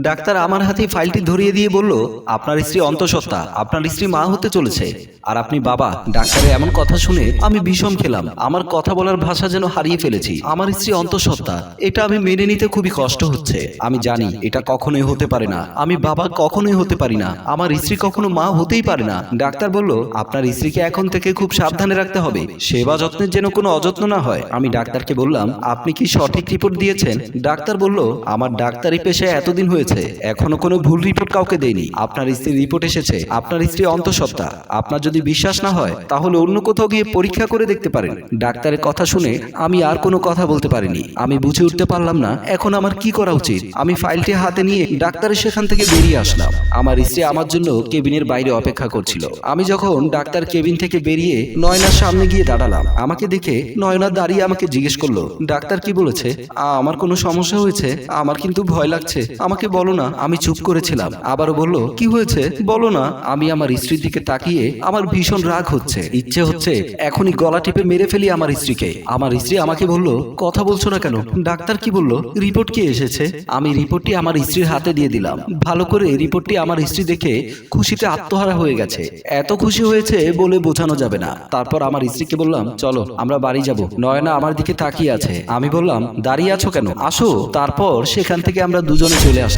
Doctor আমার হাতে ফাইলটি ধরিয়ে দিয়ে বলল, আপনার স্ত্রী অন্তঃসত্ত্বা, আপনার স্ত্রী মা হতে চলেছে। আর আপনি বাবা, ডাক্তারের এমন কথা শুনে আমি বিষম খেলাম। আমার কথা বলার ভাষা যেন হারিয়ে ফেলেছি। আমার স্ত্রী অন্তঃসত্ত্বা, এটা আমি মেনে নিতে খুবই কষ্ট হচ্ছে। আমি জানি এটা কখনোই হতে পারে না। আমি বাবা কখনোই হতে পারি না। আমার স্ত্রী কখনো মা হতেই পারে না। ডাক্তার বলল, আপনার স্ত্রীকে এখন থেকে খুব সাবধানে রাখতে হবে। সেবা যত্নের যেন কোনো অযত্ন না হয়। আমি ডাক্তারকে বললাম, আপনি কি সঠিক রিপোর্ট দিয়েছেন? ডাক্তার বলল, আমার ডাক্তারি পেশায় এতদিন হয়েছে। এখনও কোনো ভুল রিপোর্ট কাউকে দেয়নি আপনার স্ত্রীর রিপোর্ট এসেছে। আপনার স্ত্রী অন্তঃসত্ত্বা। আপনার যদি বিশ্বাস না হয় তাহলে অন্য কোথাও গিয়ে পরীক্ষা করে দেখতে পারেন। ডাক্তারের কথা শুনে আমি আর কোনো কথা বলতে পারিনি। আমি বুঝে উঠতে পারলাম না এখন আমার কি করা উচিত? আমি ফাইলটি হাতে নিয়ে ডাক্তারের সেখান থেকে বেরিয়ে আসলাম। আমার স্ত্রী আমার জন্য কেবিনের বাইরে অপেক্ষা করছিল। আমি যখন ডাক্তার কেবিন থেকে বেরিয়ে নয়নার সামনে গিয়ে দাঁড়ালাম আমাকে দেখে নয়না দাঁড়িয়ে আমাকে জিজ্ঞেস করল ডাক্তার কি বলেছে? "আ, আমার কোনো সমস্যা হয়েছে? আমার কিন্তু ভয় লাগছে। আমাকে বলো না আমি চুপ করেছিলাম। আবারও বলল কি হয়েছে? বলো না আমি আমার স্ত্রীর দিকে তাকিয়ে আমার ভীষণ রাগ হচ্ছে। ইচ্ছে হচ্ছে এখনই গলা টিপে মেরে ফেলি আমার স্ত্রীকে। আমার স্ত্রী আমাকে বলল কথা বলছো না কেন? ডাক্তার কি বলল রিপোর্ট কি এসেছে? আমি রিপোর্টটি আমার স্ত্রীর হাতে দিয়ে দিলাম। ভালো করে রিপোর্টটি আমার স্ত্রী দেখে খুশিতে আত্মহারা হয়ে গেছে। এত খুশি হয়েছে বলে বোঝানো যাবে না। তারপর আমার স্ত্রীকে বললাম চলো আমরা বাড়ি যাব। নয়না আমার দিকে তাকিয়ে আছে। আমি বললাম দাঁড়িয়ে আছো কেন? আসো। তারপর সেখান থেকে আমরা দুজনে চলে আসলাম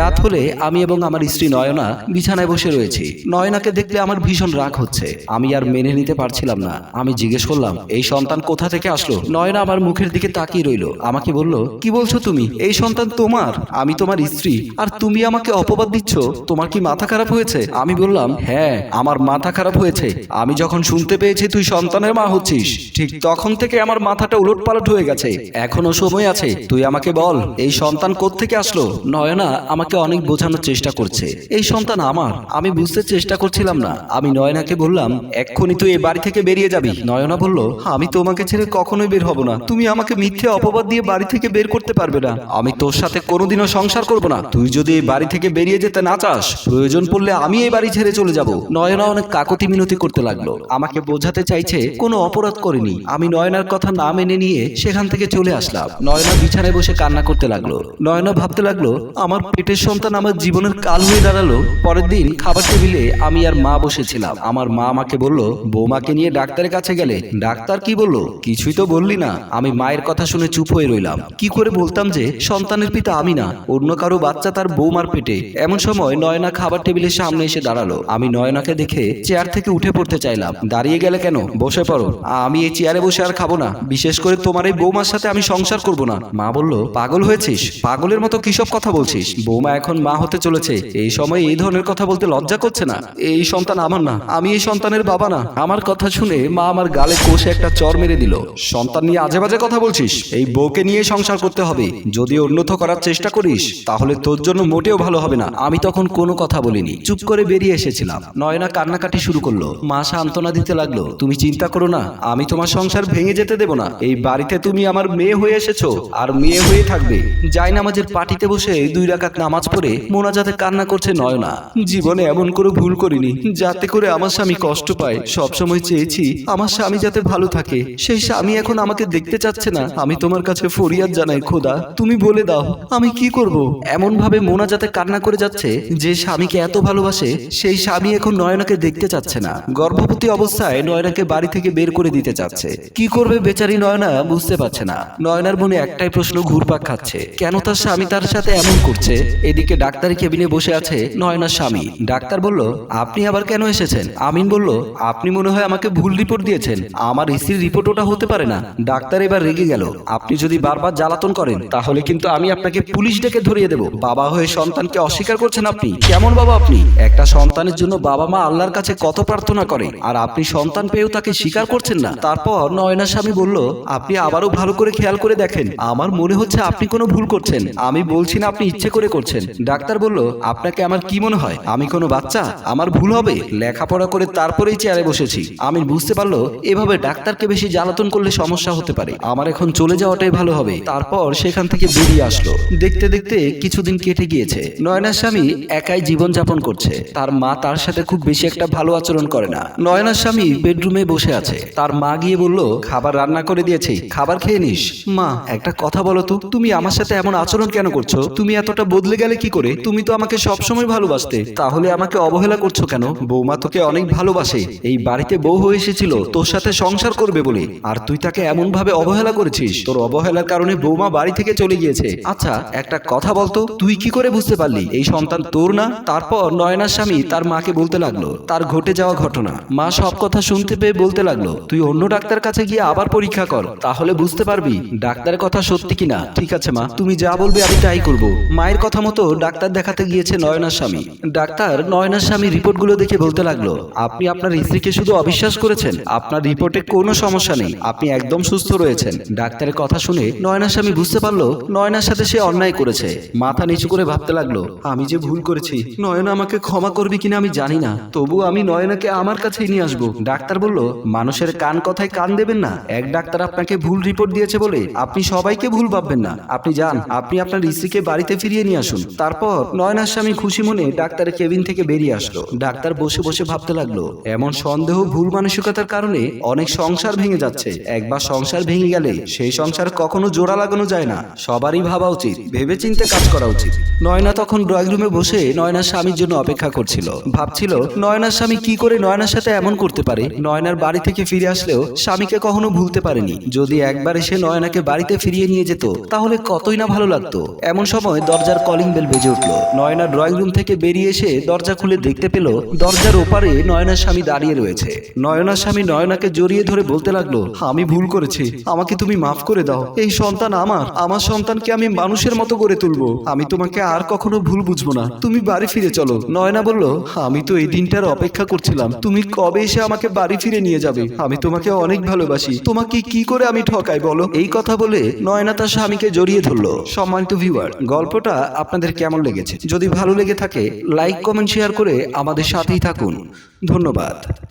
রাত হলে আমি এবং আমার স্ত্রী নয়না বিছানায় বসে রয়েছি। নয়নাকে দেখলে আমার ভীষণ রাগ হচ্ছে। আমি আর মেনে নিতে পারছিলাম না। আমি জিজ্ঞেস করলাম, এই সন্তান কোথা থেকে আসলো? নয়না আমার মুখের দিকে তাকিয়ে রইল। আমাকে বলল, কি বলছো তুমি? এই সন্তান তোমার? আমি তোমার স্ত্রী। আর তুমি আমাকে অপবাদ দিচ্ছ? তোমার কি মাথা খারাপ হয়েছে? আমি বললাম হ্যাঁ আমার মাথা খারাপ হয়েছে। আমি যখন শুনতে পেয়েছি তুই সন্তানের মা হচ্ছিস, ঠিক তখন থেকে আমার মাথাটা উলট পালট হয়ে গেছে। এখনও সময় আছে। তুই আমাকে বল, এই সন্তান কোত্থেকে আসলো? নয়না আমাকে অনেক বোঝানোর চেষ্টা করছে। এই সন্তান আমার, আমি বুঝতে চেষ্টা করছিলাম না। আমি নয়নাকে বললাম, এক্ষুনি তুই এই বাড়ি থেকে বেরিয়ে যাবি। নয়না বলল, আমি তোমাকে ছেড়ে কখনোই বের হব না। তুমি আমাকে মিথ্যে অপবাদ দিয়ে বাড়ি থেকে বের করতে পারবে না। আমি তোর সাথে কোনোদিনও সংসার করব না। তুই যদি এই বাড়ি থেকে বেরিয়ে যেতে না চাস, প্রয়োজন পড়লে আমি এই বাড়ি ছেড়ে চলে যাব। নয়না অনেক কাকতি মিনতি করতে লাগল। আমাকে বোঝাতে চাইছে, কোনো অপরাধ করেনি। আমি নয়নার কথা না মেনে নিয়ে সেখান থেকে চলে আসলাম। নয়না বিছানায় বসে কান্না করতে লাগল। নয়না ভাবতে লাগল আমার পেটের সন্তান আমার জীবনের কাল হয়ে দাঁড়াল। পরের দিন খাবার টেবিলে আমি আর মা বসেছিলাম। আমার মা আমাকে বলল, বৌমাকে নিয়ে ডাক্তারের কাছে গেলে। ডাক্তার কি বলল? কিছুই তো বললি না। আমি মায়ের কথা শুনে চুপ হয়ে রইলাম। কি করে বলতাম যে, সন্তানের পিতা আমি না, অন্য কারও বাচ্চা তার বৌমার পেটে। এমন সময় নয়না খাবার টেবিলের সামনে এসে দাঁড়াল। আমি নয়নাকে দেখে চেয়ার থেকে উঠে পড়তে চাইলাম। দাঁড়িয়ে গেলে কেন? বসে পড়ো। আমি এই চেয়ারে বসে আর খাব না। বিশেষ করে তোমার এই বৌমার সাথে আমি সংসার করব না। মা বলল, পাগল হয়েছিস? পাগলের মতো কিসব কথা বলছিস? বৌমা এখন মা হতে চলেছে। এই সময় এই ধরনের কথা বলতে লজ্জা করছে না। এই সন্তান আমার না, আমি এই সন্তানের বাবা না। আমার কথা শুনে মা আমার গালে কষে একটা চর মেরে দিল। সন্তান নিয়ে আজে বাজে কথা বলছিস, এই বউকে নিয়ে সংসার করতে হবে। যদি অন্যথ করার চেষ্টা করিস, তাহলে তোর জন্য মোটেও ভালো হবে না। আমি তখন কোনো কথা বলিনি। চুপ করে বেরিয়ে এসেছিলাম। নয়না কান্নাকাটি শুরু করল। মা সান্ত্বনা দিতে লাগল, তুমি চিন্তা করো না, আমি তোমার সংসার ভেঙে যেতে দেব না। এই বাড়িতে তুমি আমার মেয়ে হয়ে এসেছ, আর মেয়ে হয়ে থাকবে। যাই নামাজের পাটিতে বসে দুই রাকাত নামাজ পড়ে মোনাজাতে কান্না করছে নয়না। জীবনে এমন করে ভুল করিনি, যাতে করে আমার স্বামী কষ্ট পায়। সবসময় চেয়েছি আমার স্বামী যাতে ভালো থাকে। সেই স্বামী এখন আমাকে দেখতে চাচ্ছে না। আমি তোমার কাছে ফরিয়াদ জানাই, খোদা, তুমি বলে দাও, আমি কি করব? এমন ভাবে মোনাজাতে কান্না করে যাচ্ছে যে স্বামীকে এত ভালোবাসে, সেই স্বামী এখন নয়নাকে দেখতে চাচ্ছে না। গর্ভবতী অবস্থায় নয়নাকে বাড়ি থেকে বের করে দিতে চাচ্ছে। কি করবে বেচারি নয়না বুঝতে পারছে না। নয়নার মনে একটাই প্রশ্ন ঘুরপাক খাচ্ছে। কেন তার স্বামী তার সাথে এমন করছে? এদিকে ডাক্তারি কেবিনে বসে আছে নয়নার স্বামী। ডাক্তার বলল, আপনি আবার কেন এসেছেন? আমিন বলল, আপনি মনে হয় আমাকে ভুল রিপোর্ট দিয়েছেন। আমার স্ত্রীর রিপোর্ট ওটা হতে পারে না। ডাক্তার এবার রেগে গেল, আপনি যদি বারবার জ্বালাতন করেন, তাহলে কিন্তু আমি আপনাকে পুলিশ ডেকে ধরিয়ে দেব। বাবা হয়ে সন্তানকে অস্বীকার করছেন আপনি। কেমন বাবা আপনি? একটা সন্তানের জন্য বাবা মা আল্লাহর কাছে কত প্রার্থনা করে, আর আপনি সন্তান পেয়েও তাকে স্বীকার করছেন না? তারপর নয়নার স্বামী বলল, আপনি আবারও ভালো করে খেয়াল করে দেখেন। আমার মনে হচ্ছে আপনি কোনো ভুল করছেন। আমি বলছি না আপনি ইচ্ছে করে করছেন। ডাক্তার বলল, আপনাকে আমার কি মনে হয়? আমি কোনো বাচ্চা? আমার ভুল হবে। লেখাপড়া করে তারপরেই চেয়ারে বসেছি। আমি বুঝতে পারল, এভাবে ডাক্তারকে বেশি জ্বালাতন করলে সমস্যা হতে পারে। আমার এখন চলে যাওয়াটাই ভালো হবে। তারপর সেখান থেকে বেরিয়ে আসলো। দেখতে দেখতে কিছুদিন কেটে গিয়েছে। নয়নার স্বামী একাই জীবন যাপন করছে। তার মা তার সাথে খুব বেশি একটা ভালো আচরণ করে না। নয়নার স্বামী বেডরুমে বসে আছে। তার মা গিয়ে বলল, খাবার রান্না করে দিয়েছি। খাবার খেয়ে নিস। মা, একটা কথা বলো তো। তুমি আমার সাথে এমন আচরণ কেন করছ? তুমি এতটা এতটা বদলে গেলে কি করে? তুমি তো আমাকে সবসময় ভালোবাসতে। তাহলে আমাকে অবহেলা করছ কেন? বৌমা তোকে অনেক ভালোবাসে। এই বাড়িতে বউ হয়ে এসেছিল, তোর সাথে সংসার করবে বলে। আর তুই তাকে এমন ভাবে অবহেলা করেছিস, তোর অবহেলার কারণে বৌমা বাড়ি থেকে চলে গিয়েছে। আচ্ছা একটা কথা বলতো? তুই কি করে বুঝতে পারলি? এই সন্তান তোর না? তারপর নয়নার স্বামী তার মাকে বলতে লাগল, তার ঘটে যাওয়া ঘটনা। মা সব কথা শুনতে পেয়ে বলতে লাগল, তুই অন্য ডাক্তার কাছে গিয়ে আবার পরীক্ষা কর। তাহলে বুঝতে পারবি, ডাক্তারের কথা সত্যি কিনা। ঠিক আছে মা, তুমি যা বলবে আমি তাই করব। মায়ের কথা মতো ডাক্তার দেখাতে গিয়েছে নয়নার স্বামী। ডাক্তার নয়নার স্বামী রিপোর্টগুলো দেখে বলতে লাগল, আপনি আপনার স্ত্রীকে শুধু অবিশ্বাস করেছেন? আপনার রিপোর্টে কোনো সমস্যা নেই। আপনি একদম সুস্থ রয়েছেন। ডাক্তারের কথা শুনে নয়নার স্বামী বুঝতে পারল, নয়নার সাথে সে অন্যায় করেছে। মাথা নিচু করে ভাবতে লাগল, আমি যে ভুল করেছি, নয়না আমাকে ক্ষমা করবে কিনা আমি জানি না। তবু আমি নয়নাকে আমার কাছেই নিয়ে আসব। ডাক্তার বলল, মানুষের কান কথায় কান দেবেন না। এক ডাক্তার আপনাকে ভুল রিপোর্ট দিয়েছে বলে আপনি সবাইকে ভুল ভাববেন না। আপনি যান, আপনি আপনার স্ত্রীকে বাড়িতে ফিরিয়ে নিয়ে আসুন। তারপর নয়নার স্বামী খুশি মনে ডাক্তারের কেবিন থেকে বেরিয়ে আসলো। ডাক্তার বসে বসে ভাবতে লাগল, এমন সন্দেহ ভুল মানসিকতার কারণে অনেক সংসার ভেঙে যাচ্ছে। একবার সংসার ভেঙে গেলে সেই সংসার কখনো জোড়া লাগানো যায় না। সবারই ভাবা উচিত, ভেবেচিন্তে কাজ করা উচিত। নয়না তখন ড্রয়িং রুমে বসে নয়নার স্বামীর জন্য অপেক্ষা করছিল। ভাবছিল, নয়নার স্বামী কি করে নয়নার সাথে এমন করতে পারে? নয়নার বাড়ি থেকে ফিরে আসলেও স্বামীকে কখনো ভুলতে পারেনি। যদি একবার এসে নয়নাকে বাড়িতে ফিরিয়ে নিয়ে যেত, তাহলে কতই না ভালো লাগতো। এমন সময় দরজার কলিং বেল বেজে উঠল। নয়না ড্রয়িং রুম থেকে বেরিয়ে এসে দরজা খুলে দেখতে পেল, দরজার ওপারে নয়নার স্বামী দাঁড়িয়ে রয়েছে। নয়নার স্বামী নয়নাকে জড়িয়ে ধরে বলতে লাগল, আমি ভুল করেছি। আমাকে তুমি মাফ করে দাও। এই সন্তান আমার। আমার সন্তানকে আমি মানুষের মতো করে তুলবো। আমি তোমাকে আর কখনো ভুল বুঝব না। তুমি বাড়ি ফিরে চলো। নয়না বলল, আমি তো এই দিনটার অপেক্ষা করছিলাম। তুমি কবে এসে আমাকে বাড়ি ফিরে নিয়ে যাবে? আমি তোমাকে অনেক ভালোবাসি। তোমাকে কি করে আমি ঠকাই বলো? এই কথা বলে নয়না তার স্বামীকে জড়িয়ে ধরলো। সম্মানিত ভিউয়ার, গল্পটা আপনাদের কেমন লেগেছে? যদি ভালো লেগে থাকে লাইক কমেন্ট শেয়ার করে আমাদের সাথেই থাকুন। ধন্যবাদ।